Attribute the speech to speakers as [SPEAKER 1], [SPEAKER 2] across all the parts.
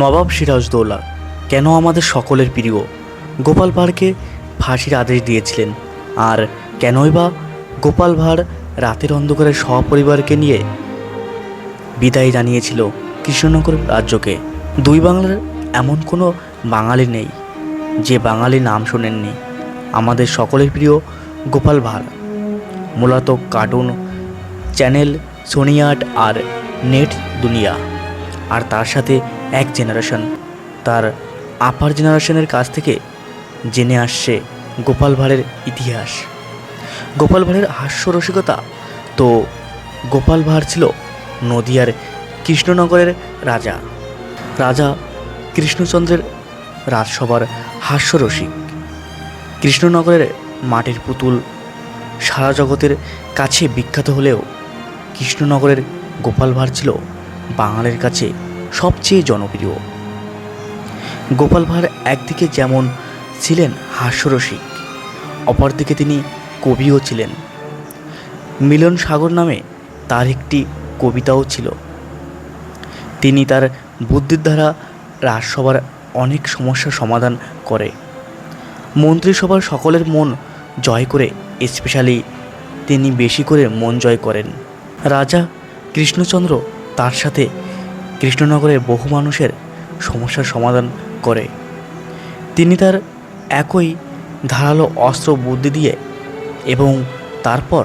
[SPEAKER 1] নবাব সিরাজদৌল্লা কেন আমাদের সকলের প্রিয়? গোপাল ভাঁড়কে ফাঁসির আদেশ দিয়েছিলেন, আর কেনই বা গোপাল ভাঁড় রাতের অন্ধকারে সপরিবারকে নিয়ে বিদায় জানিয়েছিল কৃষ্ণনগর রাজ্যকে। দুই বাংলার এমন কোনো বাঙালি নেই, যে বাঙালি নাম শোনেননি। আমাদের সকলের প্রিয় গোপাল ভাঁড়। মূলত কার্টুন চ্যানেল সোনিয়াট আর নেট দুনিয়া। আর তার সাথে এক জেনারেশন। তার আপার জেনারেশনের কাছ থেকে জেনে আসছে গোপাল ভাঁড়ের ইতিহাস। গোপাল ভাঁড়ের হাস্যরসিকতা তো গোপাল ভাঁড় ছিল নদিয়ার কৃষ্ণনগরের রাজা। রাজা কৃষ্ণচন্দ্রের রাজসভার হাস্যরসিক কৃষ্ণনগরের মাটির পুতুল সারা জগতের কাছে বিখ্যাত হলেও কৃষ্ণনগরের গোপাল ভাঁড় ছিল বাঙালির কাছে সবচেয়ে জনপ্রিয়। গোপাল ভাঁড় একদিকে যেমন ছিলেন হাস্যরসিক, অপরদিকে তিনি কবিও ছিলেন। মিলন সাগর নামে তার একটি কবিতাও ছিল। তিনি তার বুদ্ধির দ্বারা রাজসভার অনেক সমস্যার সমাধান করে। মন্ত্রিসভার সকলের মন জয় করে, স্পেশালি তিনি বেশি করে মন জয় করেন। রাজা কৃষ্ণচন্দ্র তার সাথে কৃষ্ণনগরের বহু মানুষের সমস্যার সমাধান করে। তিনি তার একই ধারালো অস্ত্র বুদ্ধি দিয়ে এবং তারপর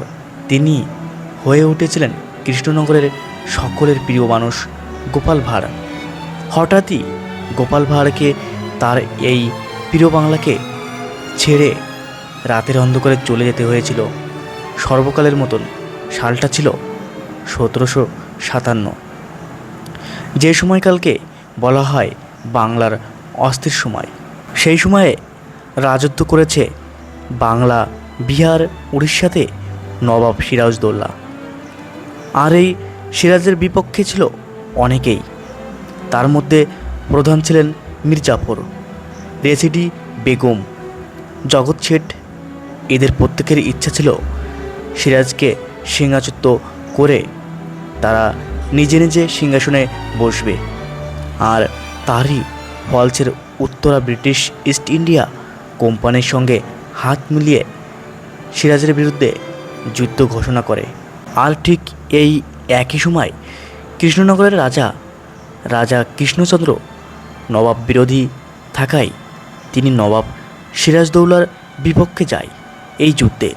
[SPEAKER 1] তিনি হয়ে উঠেছিলেন কৃষ্ণনগরের সকলের প্রিয় মানুষ গোপাল ভাঁড়। হঠাৎই গোপাল ভাঁড়কে তার এই প্রিয় বাংলাকে ছেড়ে রাতের অন্ধকারে চলে যেতে হয়েছিল। সর্বকালের মতন সালটা ছিল সতেরোশো সাতান্ন। যে সময়কালকে বলা হয় বাংলার অস্থির সময়, সেই সময়ে রাজত্ব করেছে বাংলা, বিহার, উড়িষ্যাতে নবাব সিরাজদৌল্লা আর এই সিরাজের বিপক্ষে ছিল অনেকেই। তার মধ্যে প্রধান ছিলেন মির্জাফর, রেসিডি বেগম, জগৎ শেঠ। এদের প্রত্যেকের ইচ্ছা ছিল সিরাজকে সিংহাচ্যুত করে তারা নিজে নিজে সিংহাসনে বসবে। আর তারই ফলসের উত্তরা ব্রিটিশ ইস্ট ইন্ডিয়া কোম্পানির সঙ্গে হাত মিলিয়ে সিরাজের বিরুদ্ধে যুদ্ধ ঘোষণা করে। আর ঠিক এই একই সময় কৃষ্ণনগরের রাজা রাজা কৃষ্ণচন্দ্র নবাব বিরোধী থাকায় তিনি নবাব সিরাজদৌলার বিপক্ষে যায় এই যুদ্ধে।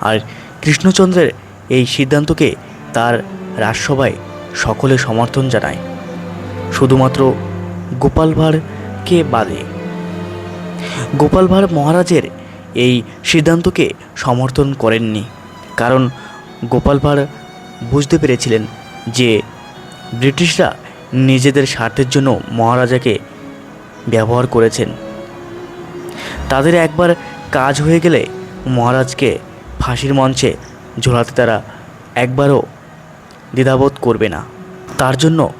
[SPEAKER 1] আর কৃষ্ণচন্দ্রের এই সিদ্ধান্তকে তার রাজসভায় সকলে সমর্থন জানায়। শুধুমাত্র গোপাল ভাঁড়কে বাদে? গোপাল ভাঁড় মহারাজের এই সিদ্ধান্তকে সমর্থন করেননি, কারণ গোপাল ভাঁড় বুঝতে পেরেছিলেন যে ব্রিটিশরা নিজেদের স্বার্থের জন্য মহারাজাকে ব্যবহার করেছেন। তাদের একবার কাজ হয়ে গেলে মহারাজকে ফাঁসির মঞ্চে ঝোলাতে তারা একবারও দ্বিধাবোধ করবে না। তার জন্য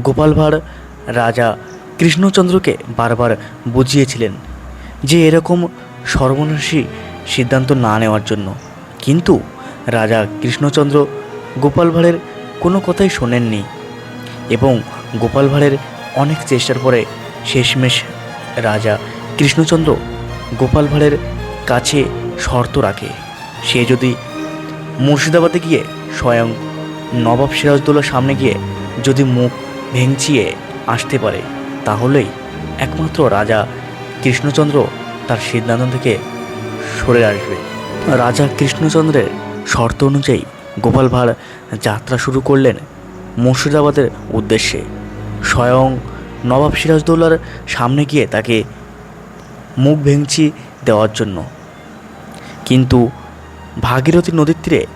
[SPEAKER 1] গোপাল ভাঁড় রাজা কৃষ্ণচন্দ্রকে বারবার বুঝিয়েছিলেন যে এরকম সর্বনাশী সিদ্ধান্ত না নেওয়ার জন্য। কিন্তু রাজা কৃষ্ণচন্দ্র গোপাল ভাঁড়ের কোনো কথাই শোনেননি এবং গোপাল ভাঁড়ের অনেক চেষ্টার পরে শেষমেশ রাজা কৃষ্ণচন্দ্র গোপাল ভাঁড়ের কাছে শর্ত রাখে। সে যদি মুর্শিদাবাদে গিয়ে স্বয়ং নবাব সিরাজদৌল্লার সামনে গিয়ে যদি মুখ ভেঙচিয়ে আসতে পারে, তাহলেই একমাত্র রাজা কৃষ্ণচন্দ্র তার সিদ্ধান্ত থেকে সরে আসবে। রাজা কৃষ্ণচন্দ্রের শর্ত অনুযায়ী গোপাল ভাঁড় যাত্রা শুরু করলেন মুর্শিদাবাদের উদ্দেশ্যে। স্বয়ং নবাব সিরাজদৌল্লার সামনে গিয়ে তাকে মুখ ভেঙচি দেওয়ার জন্য। কিন্তু ভাগীরথী নদীর তীরে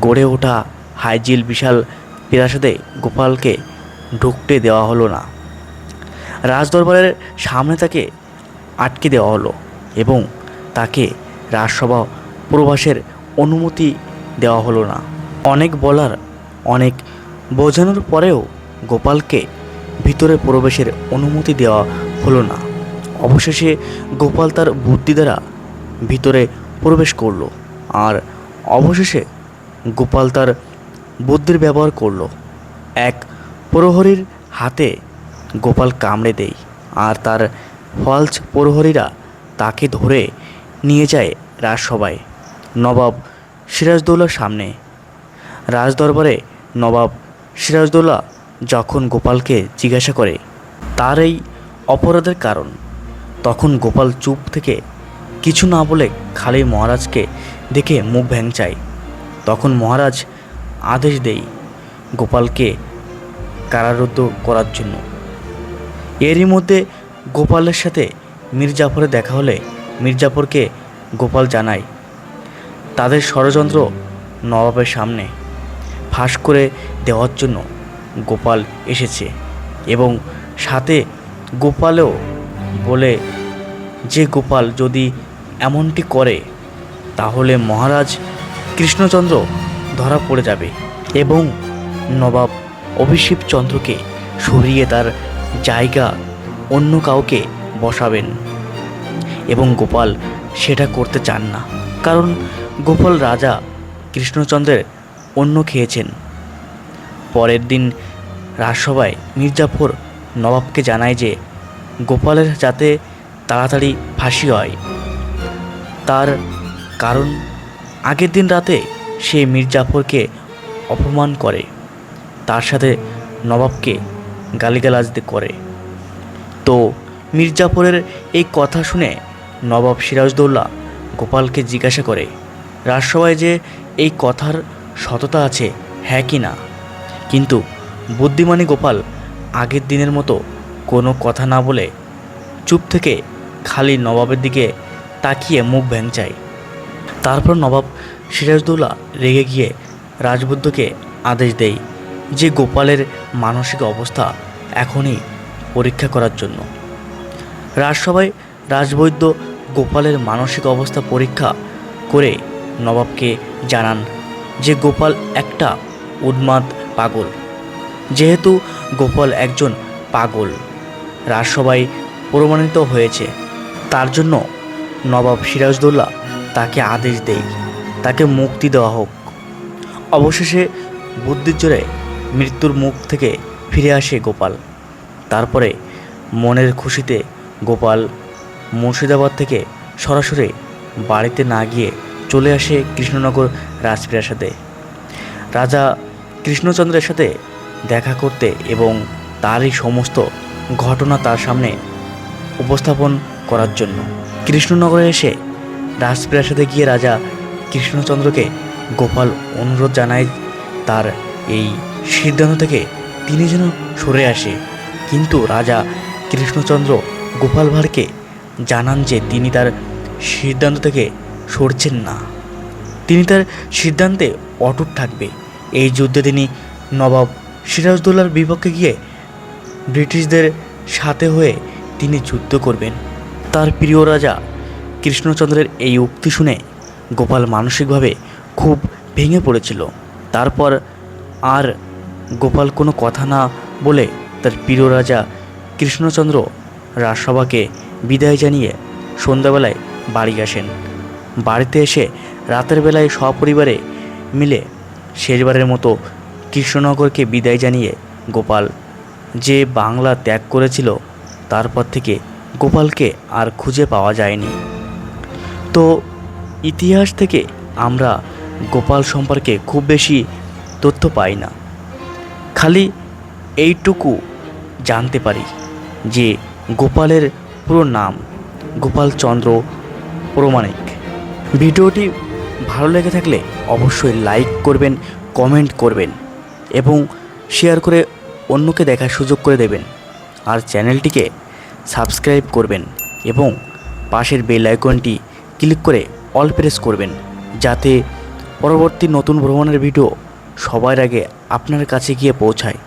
[SPEAKER 1] গড়ে ওঠা হাইজিল বিশাল প্রাসাদে গোপালকে ঢুকতে দেওয়া হলো না। রাজদরবারের সামনে তাকে আটকে দেওয়া হলো এবং তাকে রাজসভা প্রবাসের অনুমতি দেওয়া হলো না। অনেক বলার, অনেক বোঝানোর পরেও গোপালকে ভিতরে প্রবেশের অনুমতি দেওয়া হলো না। অবশেষে গোপাল তার বুদ্ধি দ্বারা ভিতরে প্রবেশ করল। আর অবশেষে গোপাল তার বুদ্ধির ব্যবহার করল। এক প্রহরীর হাতে গোপাল কামড়ে দেয় আর তার ফলস প্রহরীরা তাকে ধরে নিয়ে যায় রাজসভায়। নবাব সিরাজদৌল্লার সামনে। রাজদরবারে নবাব সিরাজদৌল্লা যখন গোপালকে জিজ্ঞাসা করে, তার এই অপরাধের কারণ? তখন গোপাল চুপ থেকে কিছু না বলে খালি মহারাজকে দেখে মুখ ভ্যাংচায় তখন মহারাজ আদেশ দেই গোপালকে কারারুদ্ধ করার জন্য। এরই মধ্যে গোপালের সাথে মির্জাফরের দেখা হলে মির্জাফরকে গোপাল জানায়, তাদের ষড়যন্ত্র নবাবের সামনে ফাঁস করে দেওয়ার জন্য গোপাল এসেছে এবং সাথে গোপালও বলে, যে গোপাল যদি এমনটি করে, তাহলে মহারাজ কৃষ্ণচন্দ্র ধরা পড়ে যাবে এবং নবাব অভিষেক চন্দ্রকে সরিয়ে তার জায়গা অন্য কাউকে বসাবেন। এবং গোপাল সেটা করতে চান না। কারণ গোপাল রাজা কৃষ্ণচন্দ্রের অন্য খেয়েছেন। পরের দিন রাজসভায় মির্জাফর নবাবকে জানায় যে গোপালের যাতে তাড়াতাড়ি ফাঁসি হয়। তার কারণ আগের দিন রাতে সে মির্জাফরকে অপমান করে। তার সাথে নবাবকে গালিগালাজ করে। তো মির্জাফরের এই কথা শুনে নবাব সিরাজদৌল্লা গোপালকে জিজ্ঞাসা করে, রাজসভায় যে এই কথার সততা আছে হ্যাঁ কি না? কিন্তু বুদ্ধিমানী গোপাল আগের দিনের মতো কোনো কথা না বলে চুপ থেকে খালি নবাবের দিকে তাকিয়ে মুখ ভ্যাংচায়। তারপর নবাব সিরাজদৌল্লা রেগে গিয়ে রাজবুদ্ধকে আদেশ দেয় যে গোপালের মানসিক অবস্থা এখনই পরীক্ষা করার জন্য। রাজসভায় রাজবৈদ্য গোপালের মানসিক অবস্থা পরীক্ষা করে নবাবকে জানান যে গোপাল একটা উন্মাদ পাগল। যেহেতু গোপাল একজন পাগল, রাজসভায় প্রমাণিত হয়েছে। তার জন্য নবাব সিরাজদৌল্লা তাকে আদেশ দেয়। তাকে মুক্তি দেওয়া হোক। অবশেষে বুদ্ধির জোরে মৃত্যুর মুখ থেকে ফিরে আসে গোপাল। তারপরে মনের খুশিতে গোপাল মুর্শিদাবাদ থেকে সরাসরি বাড়িতে না গিয়ে চলে আসে কৃষ্ণনগর রাজপ্রাসাদে। রাজা কৃষ্ণচন্দ্রের সাথে দেখা করতে এবং তারই সমস্ত ঘটনা তার সামনে উপস্থাপন করার জন্য। কৃষ্ণনগরে এসে রাজপ্রাসাদে গিয়ে রাজা কৃষ্ণচন্দ্রকে গোপাল অনুরোধ জানায় তার এই সিদ্ধান্ত থেকে তিনি যেন সরে আসে। কিন্তু রাজা কৃষ্ণচন্দ্র গোপাল ভাঁড়কে জানান যে তিনি তার সিদ্ধান্ত থেকে সরছেন না। তিনি তার সিদ্ধান্তে অটুট থাকবে। এই যুদ্ধে তিনি নবাব সিরাজদৌল্লার বিপক্ষে গিয়ে ব্রিটিশদের সাথে হয়ে তিনি যুদ্ধ করবেন। তার প্রিয় রাজা কৃষ্ণচন্দ্রের এই উক্তি শুনে গোপাল মানসিকভাবে খুব ভেঙে পড়েছিল। তারপর আর গোপাল কোনো কথা না বলে তার প্রিয় রাজা কৃষ্ণচন্দ্র রাজসভাকে বিদায় জানিয়ে সন্ধ্যাবেলায় বাড়ি আসেন। বাড়িতে এসে রাতের বেলায় সপরিবারে মিলে শেষবারের মতো কৃষ্ণনগরকে বিদায় জানিয়ে গোপাল যে বাংলা ত্যাগ করেছিল, তারপর থেকে গোপালকে আর খুঁজে পাওয়া যায়নি। তো ইতিহাস থেকে আমরা গোপাল সম্পর্কে খুব বেশি তথ্য পাই না। খালি এইটুকু জানতে পারি যে গোপালের পুরো নাম গোপালচন্দ্র প্রমাণিক। ভিডিওটি ভালো লেগে থাকলে অবশ্যই লাইক করবেন, কমেন্ট করবেন এবং শেয়ার করে অন্যকে দেখার সুযোগ করে দেবেন। আর চ্যানেলটিকে সাবস্ক্রাইব করবেন এবং পাশের বেল আইকনটি ক্লিক করে অল প্রেস করবেন যাতে পরবর্তী নতুন ভ্রমণের ভিডিও সবার আগে আপনার কাছে গিয়ে পৌঁছায়।